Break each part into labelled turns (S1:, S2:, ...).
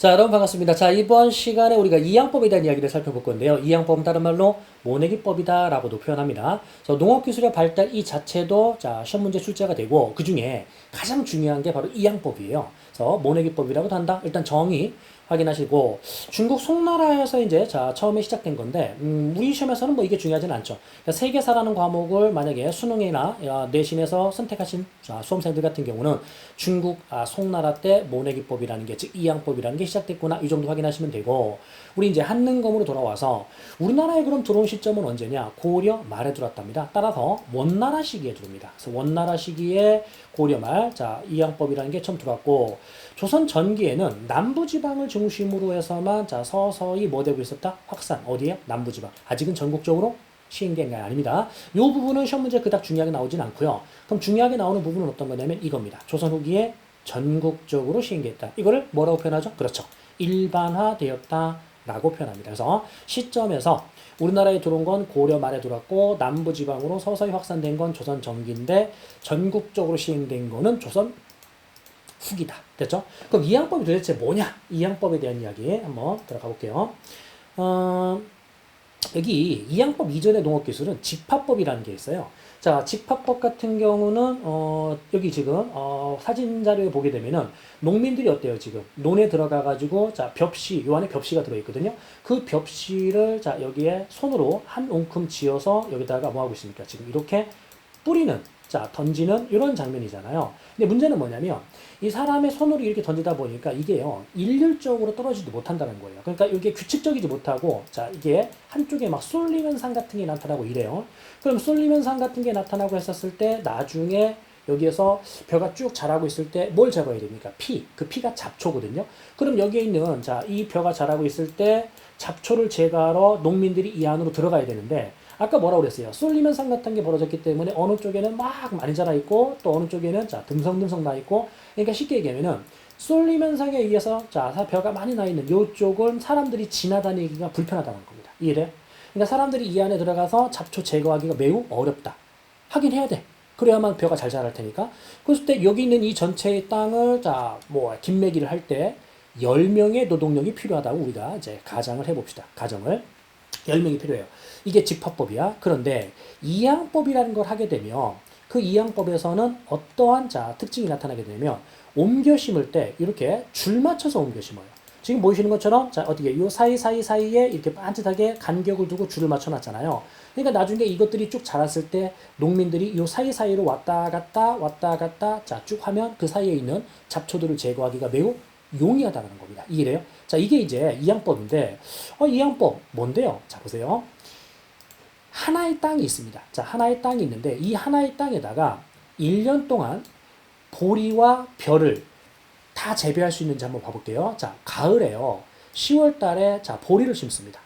S1: 자, 여러분 반갑습니다. 자, 이번 시간에 우리가 이양법에 대한 이야기를 살펴볼 건데요. 이양법은 다른 말로 모내기법이다라고도 표현합니다. 그래서 농업기술의 발달 이 자체도 자, 시험 문제 출제가 되고 그 중에 가장 중요한 게 바로 이양법이에요. 그래서 모내기법이라고도 한다. 일단 정의 확인하시고 중국 송나라에서 이제 자 처음에 시작된 건데 음, 우리 시험에서는 뭐 이게 중요하진 않죠. 그러니까 세계사라는 과목을 만약에 수능이나 야, 내신에서 선택하신 자, 수험생들 같은 경우는 중국 아, 송나라 때 모내기법이라는 게 즉 이양법이라는 게 시작됐구나 이 정도 확인하시면 되고 우리 이제 한능검으로 돌아와서 우리나라에 그럼 들어온 시점은 언제냐 고려 말에 들어왔답니다. 따라서 원나라 시기에 들어옵니다. 그래서 원나라 시기에 고려 말, 자 이양법이라는 게 처음 들어왔고 조선 전기에는 남부지방을 중심으로 해서만 자 서서히 뭐 되고 있었다 확산 어디에 남부지방 아직은 전국적으로 시행된 게 아닙니다. 이 부분은 시험 문제 그닥 중요하게 나오진 않고요. 그럼 중요하게 나오는 부분은 어떤 거냐면 이겁니다. 조선 후기에 전국적으로 시행됐다. 이거를 뭐라고 표현하죠? 그렇죠. 일반화되었다. 라고 표현합니다. 그래서 시점에서 우리나라에 들어온 건 고려 말에 들어왔고 남부 지방으로 서서히 확산된 건 조선 전기인데 전국적으로 시행된 거는 조선 후기다. 됐죠? 그럼 이양법이 도대체 뭐냐? 이양법에 대한 이야기 한번 들어가 볼게요. 어, 여기 이양법 이전의 농업 기술은 집합법이라는 게 있어요. 자, 집합법 같은 경우는 어, 여기 지금 어, 사진 자료에 보게 되면은 농민들이 어때요 지금 논에 들어가 가지고 자 벽시 요 안에 벽시가 들어 있거든요. 그 벽시를 자 여기에 손으로 한 웅큼 지어서 여기다가 뭐 하고 있습니까? 지금 이렇게 뿌리는 자 던지는 이런 장면이잖아요. 근데 문제는 뭐냐면 이 사람의 손으로 이렇게 던지다 보니까 이게요 일률적으로 떨어지지 못한다는 거예요. 그러니까 이게 규칙적이지 못하고 자 이게 한쪽에 막 쏠리는 산 같은 게 나타나고 이래요. 그럼 쏠리는 산 같은 게 나타나고 했었을 때 나중에 여기에서 벼가 쭉 자라고 있을 때 뭘 잡아야 됩니까? 피. 그 피가 잡초거든요. 그럼 여기에 있는 자, 이 벼가 자라고 있을 때 잡초를 제거하러 농민들이 이 안으로 들어가야 되는데 아까 뭐라고 그랬어요? 쏠리면 산 같은 게 벌어졌기 때문에 어느 쪽에는 막 많이 자라 있고 또 어느 쪽에는 자, 듬성듬성 나 있고 그러니까 쉽게 얘기하면은 쏠리면 상에 의해서 자, 벼가 많이 나 있는 이쪽은 사람들이 지나다니기가 불편하다는 겁니다. 이해돼? 그러니까 사람들이 이 안에 들어가서 잡초 제거하기가 매우 어렵다. 하긴 해야 돼. 그래야만 벼가 잘 자랄 테니까. 그랬을 때 여기 있는 이 전체의 땅을 자, 뭐 김매기를 할때 10명의 노동력이 필요하다고 우리가 이제 가정을 해 봅시다. 가정을 10명이 필요해요. 이게 집합법이야. 그런데 이양법이라는 걸 하게 되면 그 이양법에서는 어떠한 자, 특징이 나타나게 되면 옮겨 심을 때 이렇게 줄 맞춰서 옮겨 심어요. 지금 보이시는 것처럼 자 어떻게 요 사이 사이 사이에 이렇게 반듯하게 간격을 두고 줄을 맞춰 놨잖아요. 그러니까 나중에 이것들이 쭉 자랐을 때 농민들이 요 사이 사이로 왔다 갔다 왔다 갔다 자 쭉 하면 그 사이에 있는 잡초들을 제거하기가 매우 용이하다는 겁니다. 이해돼요? 자 이게 이제 이양법인데 어 이양법 뭔데요? 자 보세요. 하나의 땅이 있습니다. 자 하나의 땅이 있는데 이 하나의 땅에다가 1년 동안 보리와 벼를 다 재배할 수 있는지 한번 봐볼게요. 자, 가을에요. 10월 달에 자, 보리를 심습니다.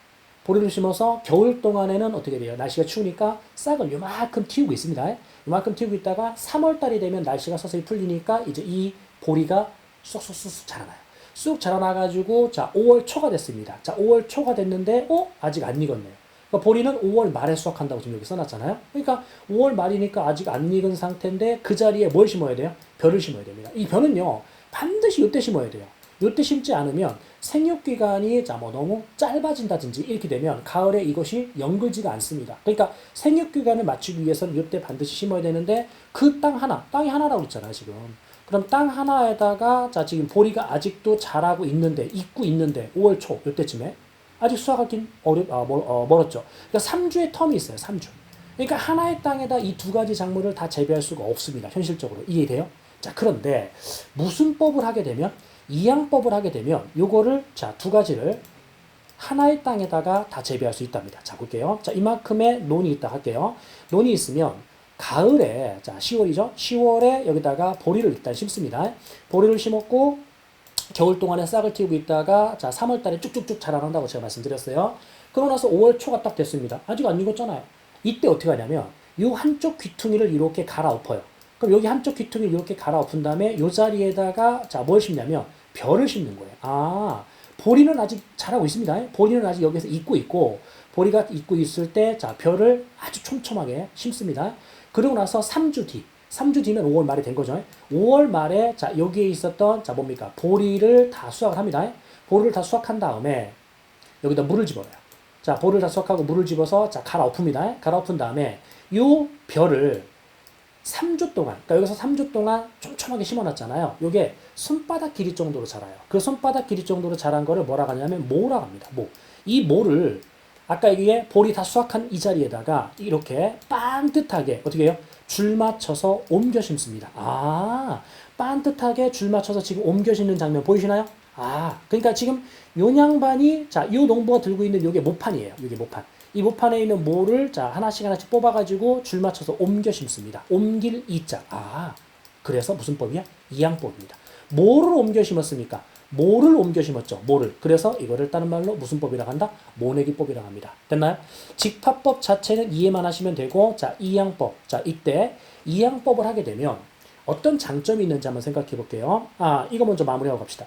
S1: 보리를 심어서 겨울 동안에는 어떻게 돼요? 날씨가 추우니까 싹을 요만큼 틔우고 있습니다. 요만큼 틔우고 있다가 3월 달이 되면 날씨가 서서히 풀리니까 이제 이 보리가 쑥쑥쑥 자라나요. 쑥 자라나가지고 자, 5월 초가 됐습니다. 자, 5월 초가 됐는데, 어? 아직 안 익었네요. 그러니까 보리는 5월 말에 수확한다고 지금 여기 써놨잖아요. 그러니까 5월 말이니까 아직 안 익은 상태인데 그 자리에 뭘 심어야 돼요? 벼를 심어야 됩니다. 이 벼는요, 반드시 이때 심어야 돼요. 이때 심지 않으면 생육 기간이 자뭐 너무 짧아진다든지 이렇게 되면 가을에 이것이 연글지가 않습니다. 그러니까 생육 기간을 맞추기 위해서는 이때 반드시 심어야 되는데 그 땅 하나, 땅이 하나라고 했잖아요 지금. 그럼 땅 하나에다가 자 지금 보리가 아직도 자라고 있는데 있고 있는데 5월 초 이때쯤에 아직 수확하긴 어렵 아, 멀, 어, 멀었죠. 그러니까 3주의 텀이 있어요. 3주. 그러니까 하나의 땅에다 이 두 가지 작물을 다 재배할 수가 없습니다. 현실적으로 이해돼요? 자, 그런데 무슨 법을 하게 되면 이양법을 하게 되면 요거를 자, 두 가지를 하나의 땅에다가 다 재배할 수 있답니다. 자, 볼게요. 자, 이만큼의 논이 있다 할게요. 논이 있으면 가을에 자, 10월이죠. 10월에 여기다가 보리를 일단 심습니다. 보리를 심었고 겨울 동안에 싹을 틔우고 있다가 자, 3월 달에 쭉쭉쭉 자라난다고 제가 말씀드렸어요. 그러고 나서 5월 초가 딱 됐습니다. 아직 안 익었잖아요. 이때 어떻게 하냐면 요 한쪽 귀퉁이를 이렇게 갈아엎어요. 그럼 여기 한쪽 귀퉁이를 이렇게 갈아엎은 다음에 요 자리에다가 자, 뭘 심냐면 별을 심는 거예요. 아, 보리는 아직 자라고 있습니다. 보리는 아직 여기서 익고 있고 보리가 익고 있을 때 자, 별을 아주 촘촘하게 심습니다. 그러고 나서 3주 뒤 3주 뒤면 5월 말이 된 거죠. 5월 말에 자 여기에 있었던 자 뭡니까 보리를 다 수확을 합니다. 보리를 다 수확한 다음에 여기다 물을 집어넣어요. 자, 보리를 다 수확하고 물을 집어서 자, 갈아엎습니다. 갈아엎은 다음에 요 벼를 3주 동안, 그러니까 여기서 3주 동안 촘촘하게 심어놨잖아요. 요게 손바닥 길이 정도로 자라요. 그 손바닥 길이 정도로 자란 거를 뭐라고 하냐면 모라고 합니다. 모. 이 모를 아까 여기에 볼이 다 수확한 이 자리에다가 이렇게 반듯하게 어떻게 해요? 줄 맞춰서 옮겨 심습니다. 아, 반듯하게 줄 맞춰서 지금 옮겨 심는 장면 보이시나요? 아, 그러니까 지금 요 양반이 자, 요 농부가 들고 있는 요게 모판이에요. 요게 모판. 이 모판에 있는 모를 자 하나씩 하나씩 뽑아 가지고 줄 맞춰서 옮겨 심습니다. 옮길 이자. 아, 그래서 무슨 법이야? 이양법입니다. 뭐를 옮겨 심었습니까? 모를 옮겨 심었죠. 모를. 그래서 이거를 다른 말로 무슨 법이라고 한다? 모내기법이라고 합니다. 됐나요? 직파법 자체는 이해만 하시면 되고, 자, 이양법. 자, 이때 이양법을 하게 되면 어떤 장점이 있는지 한번 생각해 볼게요. 아, 이거 먼저 마무리하고 갑시다.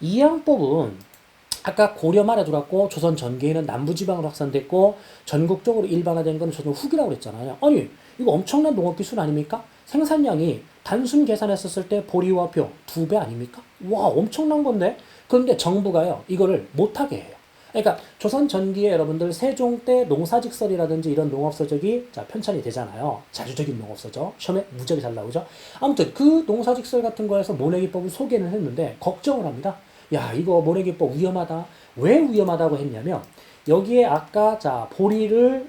S1: 이양법은 아까 고려 말에 들어왔고 조선 전기에는 남부지방으로 확산됐고 전국적으로 일반화된 건 조선 후기라고 그랬잖아요. 아니 이거 엄청난 농업 기술 아닙니까? 생산량이 단순 계산했었을 때 보리와 표두배 아닙니까? 와 엄청난 건데 그런데 정부가요 이거를 못하게 해요. 그러니까 조선 전기에 여러분들 세종 때 농사직설이라든지 이런 농업서적이 자 편찬이 되잖아요. 자주적인 농업서적 시험에 무지하게 잘 나오죠. 아무튼 그 농사직설 같은 거에서 모내기법을 소개는 했는데 걱정을 합니다. 야 이거 모내기법 위험하다. 왜 위험하다고 했냐면 여기에 아까 자 보리를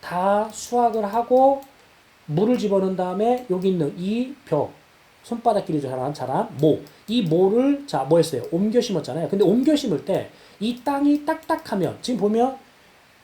S1: 다 수확을 하고 물을 집어넣은 다음에 여기 있는 이 벼, 손바닥 길이 자란 자란 모, 이 모를 자 뭐 했어요? 옮겨 심었잖아요. 근데 옮겨 심을 때 이 땅이 딱딱하면 지금 보면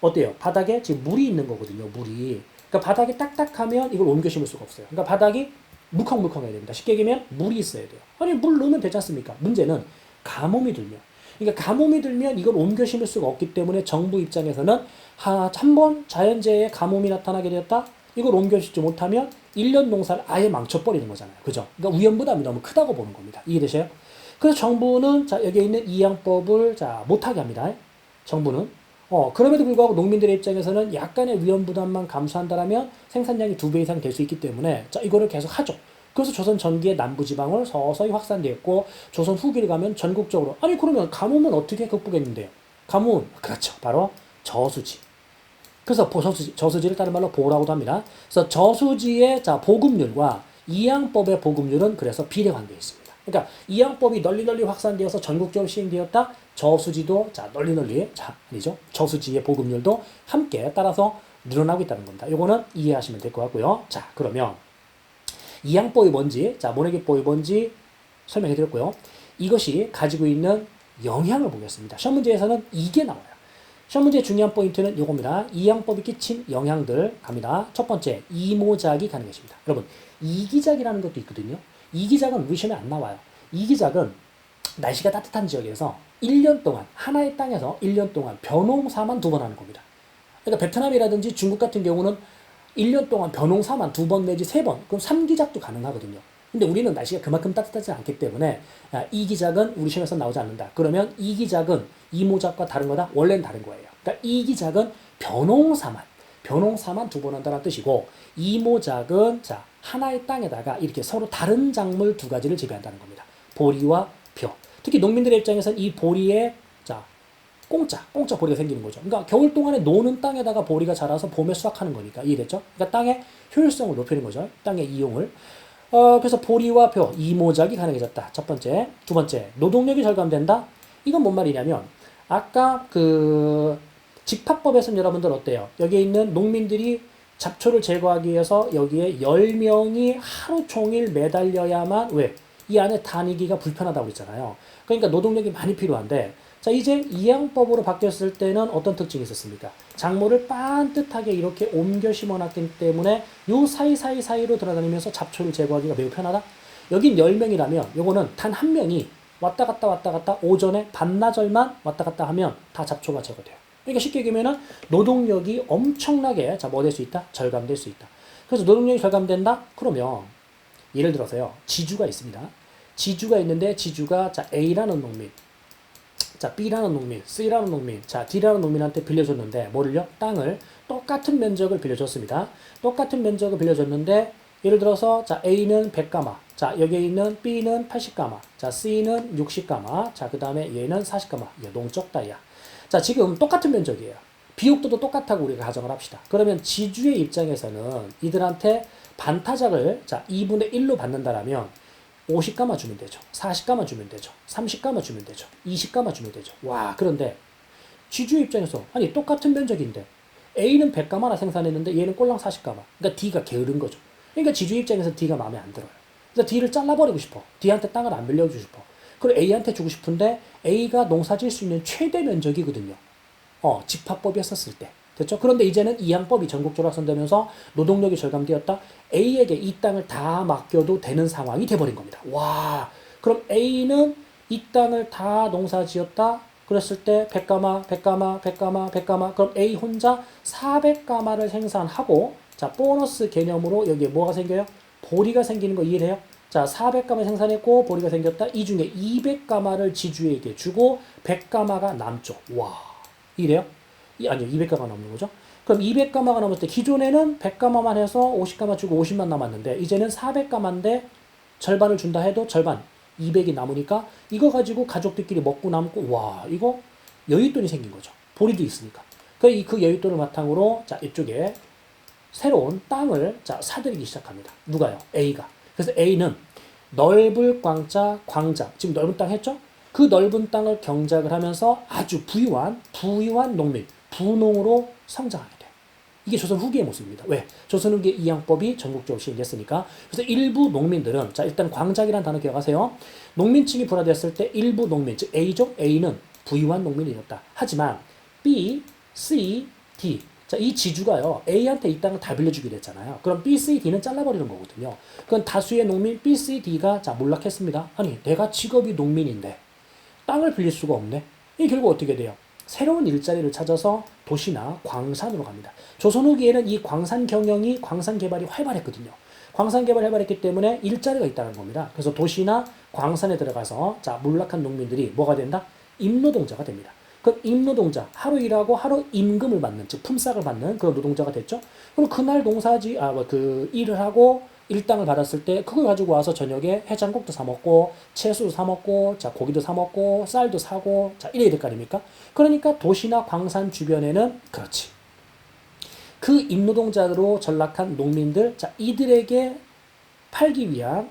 S1: 어때요? 바닥에 지금 물이 있는 거거든요. 물이. 그러니까 바닥이 딱딱하면 이걸 옮겨 심을 수가 없어요. 그러니까 바닥이 물컹물컹해야 됩니다. 쉽게 얘기하면 물이 있어야 돼요. 아니 물 넣으면 되지 않습니까? 문제는 가뭄이 들면. 그러니까 가뭄이 들면 이걸 옮겨 심을 수가 없기 때문에 정부 입장에서는 한번 자연재해에 가뭄이 나타나게 되었다. 이걸 옮겨 심지 못하면 1년 농사를 아예 망쳐버리는 거잖아요. 그죠? 그러니까 위험부담이 너무 크다고 보는 겁니다. 이해되세요? 그래서 정부는 자 여기에 있는 이양법을 자 못하게 합니다. 정부는 어 그럼에도 불구하고 농민들의 입장에서는 약간의 위험 부담만 감수한다라면 생산량이 두 배 이상 될 수 있기 때문에 자 이거를 계속 하죠. 그래서 조선 전기의 남부 지방을 서서히 확산되었고 조선 후기를 가면 전국적으로 아니 그러면 가뭄은 어떻게 극복했는데요? 가뭄 그렇죠. 바로 저수지. 그래서 저수지, 저수지를 다른 말로 보라고도 합니다. 그래서 저수지의 자 보급률과 이양법의 보급률은 그래서 비례 관계에 있습니다. 그러니까 이양법이 널리 널리 확산되어서 전국적으로 시행되었다. 저수지도 자 널리 널리 자 아니죠. 저수지의 보급률도 함께 따라서 늘어나고 있다는 겁니다. 이거는 이해하시면 될 것 같고요. 자 그러면 이양법이 뭔지 자 모내기법이 뭔지 설명해 드렸고요. 이것이 가지고 있는 영향을 보겠습니다. 시험 문제에서는 이게 나와요. 시험 문제의 중요한 포인트는 이겁니다. 이양법이 끼친 영향들 갑니다. 첫 번째, 이모작이 가능해집니다. 여러분, 이기작이라는 것도 있거든요. 이기작은 우리 시험에 안 나와요. 이기작은 날씨가 따뜻한 지역에서 1년 동안 하나의 땅에서 1년 동안 벼농사만 두 번 하는 겁니다. 그러니까 베트남이라든지 중국 같은 경우는 1년 동안 벼농사만 두 번 내지 세 번, 그럼 3기작도 가능하거든요. 근데 우리는 날씨가 그만큼 따뜻하지 않기 때문에 아, 이 기작은 우리 시험에서 나오지 않는다. 그러면 이 기작은 이 모작과 다른 거다? 원래는 다른 거예요. 그러니까 이 기작은 벼농사만, 벼농사만 두 번 한다는 뜻이고 이 모작은 자 하나의 땅에다가 이렇게 서로 다른 작물 두 가지를 재배한다는 겁니다. 보리와 벼. 특히 농민들의 입장에서는 이 보리에 자 공짜, 공짜 보리가 생기는 거죠. 그러니까 겨울 동안에 노는 땅에다가 보리가 자라서 봄에 수확하는 거니까 이해됐죠? 그러니까 땅의 효율성을 높이는 거죠. 땅의 이용을. 어, 그래서 보리와 벼, 이 모작이 가능해졌다. 첫 번째. 두 번째, 노동력이 절감된다? 이건 뭔 말이냐면, 아까 그, 직파법에서는 여러분들 어때요? 여기에 있는 농민들이 잡초를 제거하기 위해서 여기에 10명이 하루 종일 매달려야만, 왜? 이 안에 다니기가 불편하다고 그랬잖아요. 그러니까 노동력이 많이 필요한데, 자, 이제 이양법으로 바뀌었을 때는 어떤 특징이 있었습니까? 작물을 반듯하게 이렇게 옮겨 심어 놨기 때문에 요 사이사이 사이로 돌아다니면서 잡초를 제거하기가 매우 편하다? 여긴 10명이라면 요거는 단 한 명이 왔다 갔다 왔다 갔다 오전에 반나절만 왔다 갔다 하면 다 잡초가 제거돼요. 그러니까 쉽게 얘기하면은 노동력이 엄청나게 자, 뭐 될 수 있다? 절감될 수 있다. 그래서 노동력이 절감된다? 그러면 예를 들어서요. 지주가 있습니다. 지주가 있는데 지주가 자, A라는 농민 자, B라는 농민, C라는 농민, 자, D라는 농민한테 빌려줬는데, 뭐를요? 땅을 똑같은 면적을 빌려줬습니다. 똑같은 면적을 빌려줬는데, 예를 들어서, 자, A는 100가마, 자, 여기에 있는 B는 80가마. 자, C는 60가마. 자, 그 다음에 얘는 40가마. 얘 농적다야. 자, 지금 똑같은 면적이에요. 비옥도도 똑같다고 우리가 가정을 합시다. 그러면 지주의 입장에서는 이들한테 반타작을 자, 2분의 1로 받는다라면 50가마 주면 되죠. 40가마 주면 되죠. 30가마 주면 되죠. 20가마 주면 되죠. 와, 그런데 지주의 입장에서 아니 똑같은 면적인데 A는 100가마나 생산했는데 얘는 꼴랑 40가마. 그러니까 D가 게으른 거죠. 그러니까 지주 입장에서 D가 마음에 안 들어요. 그래서 D를 잘라버리고 싶어. D한테 땅을 안 빌려주고 싶어. 그리고 A한테 주고 싶은데 A가 농사질 수 있는 최대 면적이거든요. 어, 집합법이었었을 때. 됐죠? 그런데 이제는 이양법이 전국적으로 확산되면서 노동력이 절감되었다. A에게 이 땅을 다 맡겨도 되는 상황이 돼버린 겁니다. 와, 그럼 A는 이 땅을 다 농사 지었다. 그랬을 때 100가마, 100가마, 100가마, 100가마. 그럼 A 혼자 400가마를 생산하고 자, 보너스 개념으로 여기에 뭐가 생겨요? 보리가 생기는 거 이해해요? 자, 400가마 생산했고 보리가 생겼다. 이 중에 200가마를 지주에게 주고 100가마가 남죠. 와, 이래요? 이, 아니요, 200가마 남는 거죠. 그럼 200가마가 남을 때 기존에는 100가마만 해서 50가마 주고 50만 남았는데 이제는 400가마인데 절반을 준다 해도 절반 200이 남으니까 이거 가지고 가족들끼리 먹고 남고 와 이거 여윳돈이 생긴 거죠. 보리도 있으니까. 그, 이- 그 여윳돈을 바탕으로 자 이쪽에 새로운 땅을 자 사들이기 시작합니다. 누가요? A가. 그래서 A는 넓을 광자 광자 지금 넓은 땅 했죠? 그 넓은 땅을 경작을 하면서 아주 부유한 부유한 농민 부농으로 성장하게 돼요. 이게 조선 후기의 모습입니다. 왜? 조선 후기 이양법이 전국적으로 시행됐으니까. 그래서 일부 농민들은 자 일단 광작이라는 단어 기억하세요. 농민층이 분화됐을 때 일부 농민 즉 A족 A는 부유한 농민이었다. 하지만 B, C, D 자, 이 지주가요, A한테 이 땅을 다 빌려주기로 했잖아요. 그럼 B, C, D는 잘라버리는 거거든요. 그건 다수의 농민 B, C, D가 자, 몰락했습니다. 아니, 내가 직업이 농민인데, 땅을 빌릴 수가 없네. 이 결국 어떻게 돼요? 새로운 일자리를 찾아서 도시나 광산으로 갑니다. 조선 후기에는 이 광산 경영이 광산 개발이 활발했거든요. 광산 개발이 활발했기 때문에 일자리가 있다는 겁니다. 그래서 도시나 광산에 들어가서 자 몰락한 농민들이 뭐가 된다? 임노동자가 됩니다. 그럼 임노동자 하루 일하고 하루 임금을 받는 즉 품삯을 받는 그런 노동자가 됐죠. 그럼 그날 농사지 아 그 일을 하고 일당을 받았을 때 그걸 가지고 와서 저녁에 해장국도 사 먹고 채소도 사 먹고 자 고기도 사 먹고 쌀도 사고 자 이래야 될 거 아닙니까? 그러니까 도시나 광산 주변에는 그렇지. 그 임노동자로 전락한 농민들 자 이들에게 팔기 위한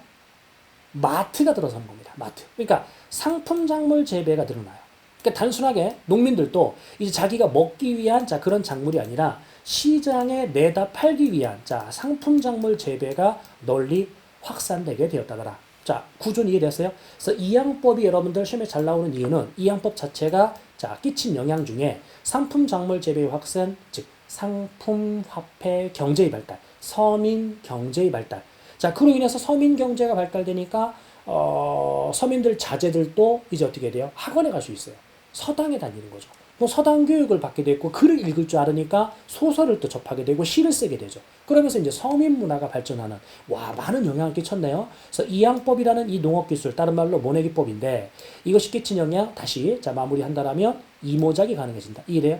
S1: 마트가 들어서는 겁니다. 마트. 그러니까 상품 작물 재배가 늘어나요. 그러니까 단순하게 농민들도 이제 자기가 먹기 위한 자 그런 작물이 아니라 시장에 내다 팔기 위한 자 상품 작물 재배가 널리 확산되게 되었다더라. 자 구조는 이해됐어요? 그래서 이 양법이 여러분들 시험에 잘 나오는 이유는 이 양법 자체가 자 끼친 영향 중에 상품 작물 재배의 확산 즉 상품 화폐 경제의 발달, 서민 경제의 발달. 자 그로 인해서 서민 경제가 발달되니까 어, 서민들 자제들도 이제 어떻게 돼요? 학원에 갈 수 있어요. 서당에 다니는 거죠. 뭐 서당 교육을 받게 됐고 글을 읽을 줄 알으니까 소설을 또 접하게 되고 시를 쓰게 되죠. 그러면서 이제 서민 문화가 발전하는 와 많은 영향을 끼쳤네요. 그래서 이양법이라는 이 농업 기술 다른 말로 모내기법인데 이것이 끼친 영향 다시 자 마무리한다라면 이모작이 가능해진다. 이래요.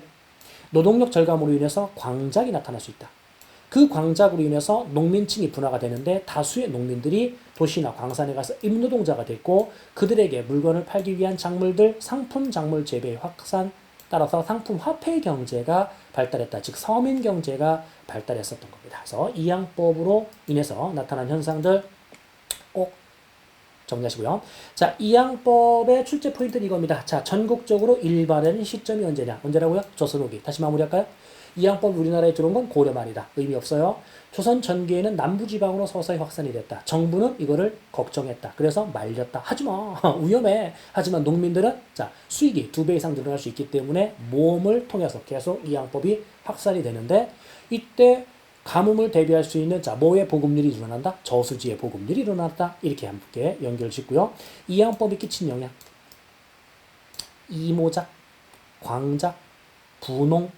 S1: 노동력 절감으로 인해서 광작이 나타날 수 있다. 그 광작으로 인해서 농민층이 분화가 되는데 다수의 농민들이 도시나 광산에 가서 임노동자가 됐고 그들에게 물건을 팔기 위한 작물들 상품 작물 재배의 확산 따라서 상품 화폐 경제가 발달했다. 즉 서민 경제가 발달했었던 겁니다. 그래서 이양법으로 인해서 나타난 현상들 꼭 정리하시고요. 자, 이양법의 출제 포인트는 이겁니다. 자, 전국적으로 일반화된 시점이 언제냐? 언제라고요? 조선 후기. 다시 마무리할까요? 이양법이 우리나라에 들어온 건 고려 말이다. 의미 없어요. 조선 전기에는 남부지방으로 서서히 확산이 됐다. 정부는 이거를 걱정했다. 그래서 말렸다. 하지마. 위험해. 하지만 농민들은 자 수익이 두 배 이상 늘어날 수 있기 때문에 모험을 통해서 계속 이양법이 확산이 되는데 이때 가뭄을 대비할 수 있는 자 뭐의 보급률이 일어난다? 저수지의 보급률이 일어났다. 이렇게 함께 연결 짓고요. 이양법이 끼친 영향. 이모작, 광작, 분홍,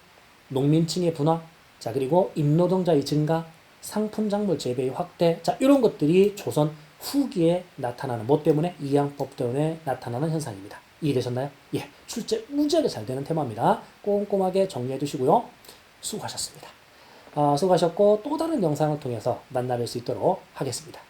S1: 농민층의 분화, 자 그리고 임노동자의 증가, 상품작물 재배의 확대, 자 이런 것들이 조선 후기에 나타나는 뭐 때문에 이양법 때문에 나타나는 현상입니다. 이해되셨나요? 예, 출제 무지하게 잘 되는 테마입니다. 꼼꼼하게 정리해 두시고요. 수고하셨습니다. 아, 수고하셨고 또 다른 영상을 통해서 만나뵐 수 있도록 하겠습니다.